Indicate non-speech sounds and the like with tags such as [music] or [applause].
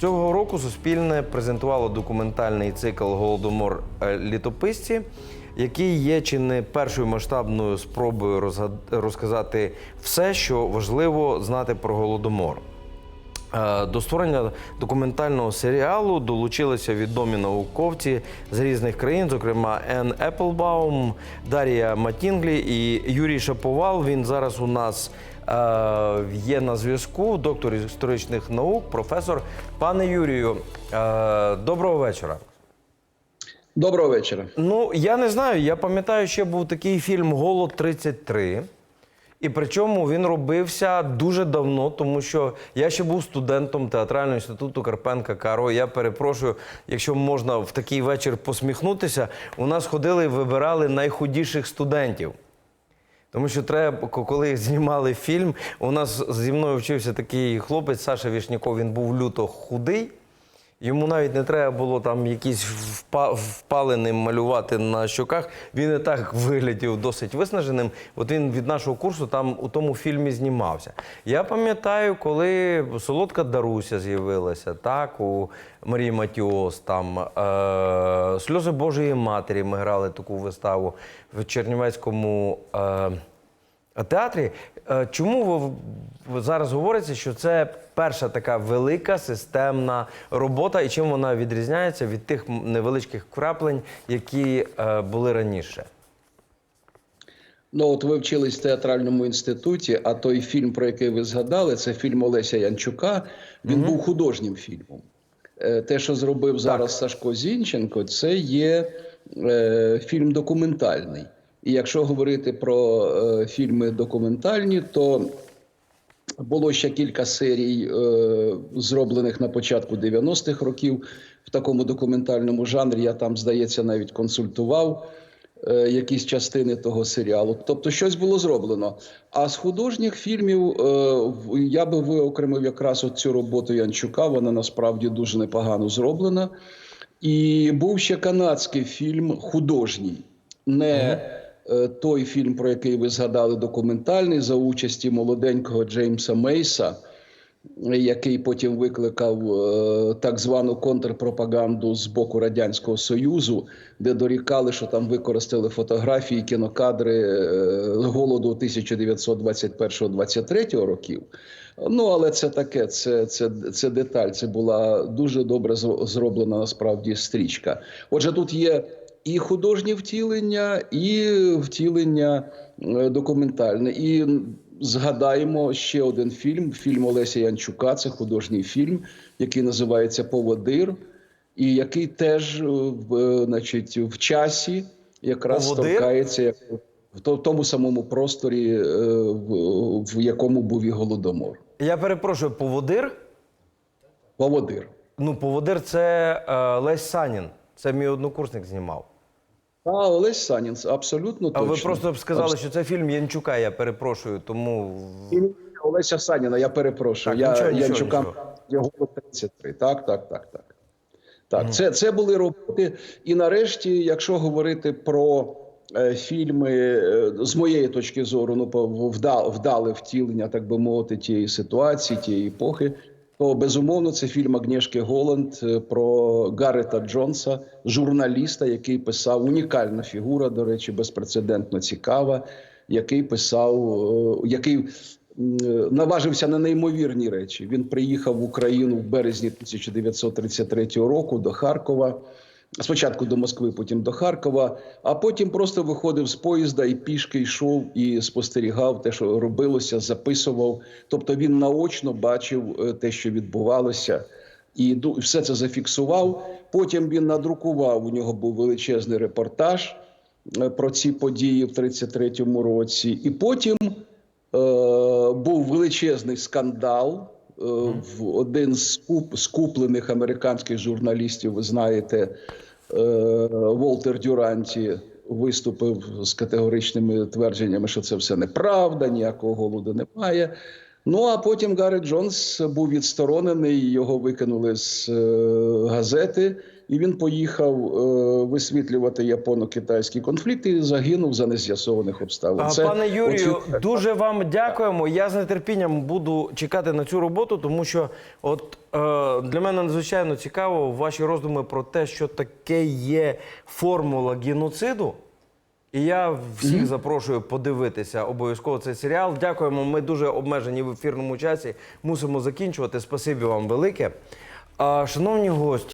Цього року Суспільне презентувало документальний цикл Голодомор е, літописці, який є чи не першою масштабною спробою розказати все, що важливо знати про голодомор. Е, До створення документального серіалу долучилися відомі науковці з різних країн, зокрема Ен Еплбаум, Дар'я Матінглі і Юрій Шаповал. Він зараз у нас є на зв'язку, доктор історичних наук, професор. Пане Юрію, е, доброго вечора. Доброго вечора. Ну, я не знаю. Я пам'ятаю, ще був такий фільм Голод 33. І причому він робився дуже давно, тому що я ще був студентом театрального інституту Карпенка Каро. Я перепрошую, якщо можна в такий вечір посміхнутися. У нас ходили і вибирали найхудіших студентів. Тому що треба, ко- коли [laughs] знімали фільм, у нас зі мною вчився такий хлопець Саша Вішняков, він був люто худий. Йому навіть не треба було там якісь впа- впалини малювати на щоках. Він і так виглядів досить виснаженим. От він від нашого курсу там у тому фільмі знімався. Я пам'ятаю, коли солодка Даруся з'явилася, так, у Марії Матіос, там е- Сльози Божої Матері. Ми грали таку виставу в Чернівецькому. Е- театрі. Е, Чому ви, зараз говорите, що це перша така велика системна робота, і чим вона відрізняється від тих невеличких краплень, які е, були раніше? Ну, от ви вчились в театральному інституті, а той фільм, про який ви згадали, це фільм Олеся Янчука. Він був художнім фільмом. Е, Те, що зробив зараз Сашко Зінченко, це є е, фільм документальний. І якщо говорити про е, фільми документальні, то було ще кілька серій, е, зроблених на початку 90-х років в такому документальному жанрі. Я там, здається, навіть консультував е, якісь частини того серіалу. Тобто, щось було зроблено. А з художніх фільмів е, я би виокремив якраз цю роботу Янчука. Вона насправді дуже непогано зроблена. І був ще канадський фільм художній. Не той фільм, про який ви згадали, документальний за участі молоденького Джеймса Мейса, е, який потім викликав е, так звану контрпропаганду з боку Радянського Союзу, де дорікали, що там використали фотографії, кінокадри е, голоду 1921-23 років. Ну, але це таке, це, це, це деталь. Це була дуже добре зро- зроблена насправді стрічка. Отже, тут є і художнє втілення, і втілення е, документальне. І згадаємо ще один фільм: фільм Олеся Янчука. Це художній фільм, який називається Поводир, і який теж е, в, е, значить, в часі якраз «Поводир»? торкається як в тому самому просторі, в, в якому був і голодомор. Я перепрошую, поводир? Поводир. Ну, поводир це е, Лесь Санін. Це мій однокурсник знімав. А Олесь Санін, абсолютно А точно. ви просто б сказали, що це фільм Янчука, я перепрошую, тому. Ні, Олеся Саніна, я перепрошую. Так, я нічого, нічого, Янчука нічого. його 33. Так, так, так, так. Так, це, це були роботи. І нарешті, якщо говорити про е, фільми, е, з моєї точки зору, ну вдале втілення, так би мовити, тієї ситуації, тієї епохи, то безумовно це фільм Агнєшки Голланд е, про Гаррета Джонса, журналіста, який писав унікальна фігура, до речі, безпрецедентно цікава, який писав, е, який е, наважився на неймовірні речі. Він приїхав в Україну в березні 1933 року до Харкова. Спочатку до Москви, потім до Харкова, а потім просто виходив з поїзда і пішки йшов і спостерігав те, що робилося, записував. Тобто він наочно бачив е, те, що відбувалося, і все це зафіксував. Потім він надрукував. У нього був величезний репортаж е, про ці події в 33-му році. І потім е, був величезний скандал. Е, в один з куп, скуплених куплених американських журналістів, ви знаєте, е, Волтер Дюранті виступив з категоричними твердженнями, що це все неправда, ніякого голоду немає. Ну а потім Гаррі Джонс був відсторонений, його викинули з е, газети, і він поїхав е, висвітлювати японо-китайський конфлікт і загинув за нез'ясованих обставин. Це Пане Юрію, оці- дуже вам дякуємо. Я з нетерпінням буду чекати на цю роботу, тому що от е, для мене надзвичайно цікаво ваші роздуми про те, що таке є формула геноциду. І я всіх запрошую подивитися обов'язково цей серіал. Дякуємо. Ми дуже обмежені в ефірному часі. Мусимо закінчувати. Спасибі вам велике. А, шановні гості.